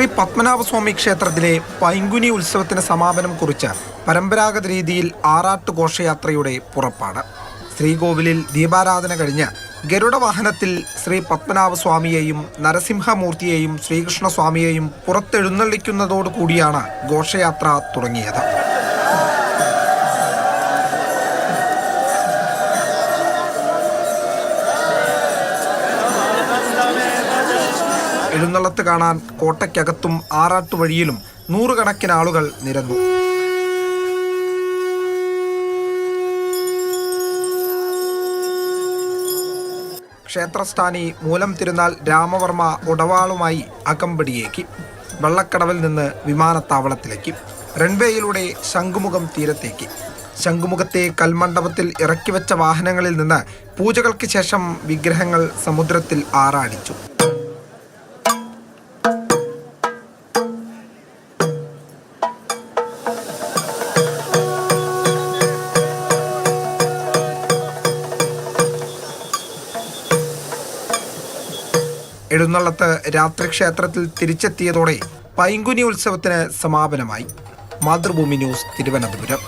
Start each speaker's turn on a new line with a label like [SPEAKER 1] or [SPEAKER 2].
[SPEAKER 1] ശ്രീ പത്മനാഭസ്വാമി ക്ഷേത്രത്തിലെ പൈങ്കുനി ഉത്സവത്തിന് സമാപനം കുറിച്ച പരമ്പരാഗത രീതിയിൽ ആറാട്ട് ഘോഷയാത്രയുടെ പുറപ്പാട്. ശ്രീകോവിലിൽ ദീപാരാധന കഴിഞ്ഞ് ഗരുഡ വാഹനത്തിൽ ശ്രീ പത്മനാഭസ്വാമിയെയും നരസിംഹമൂർത്തിയെയും ശ്രീകൃഷ്ണസ്വാമിയെയും പുറത്തെഴുന്നള്ളിക്കുന്നതോടുകൂടിയാണ് ഘോഷയാത്ര തുടങ്ങിയത്. എഴുന്നള്ളത്ത് കാണാൻ കോട്ടയ്ക്കകത്തും ആറാട്ടുവഴിയിലും നൂറുകണക്കിന് ആളുകൾ നിരന്നു. ക്ഷേത്രസ്ഥാനി മൂലം തിരുനാൾ രാമവർമ്മ ഉടവാളുമായി അകമ്പടിയേക്ക്. വെള്ളക്കടവിൽ നിന്ന് വിമാനത്താവളത്തിലേക്ക്. റൺവേയിലൂടെ ശംഖുമുഖം തീരത്തേക്ക്. ശംഖുമുഖത്തെ കൽമണ്ഡപത്തിൽ ഇറക്കിവെച്ച വാഹനങ്ങളിൽ നിന്ന് പൂജകൾക്ക് ശേഷം വിഗ്രഹങ്ങൾ സമുദ്രത്തിൽ ആറാടിച്ചു. എഴുന്നള്ളത്ത് രാത്രി ക്ഷേത്രത്തിൽ തിരിച്ചെത്തിയതോടെ പൈങ്കുനി ഉത്സവത്തിന് സമാപനമായി. മാതൃഭൂമി ന്യൂസ് തിരുവനന്തപുരം.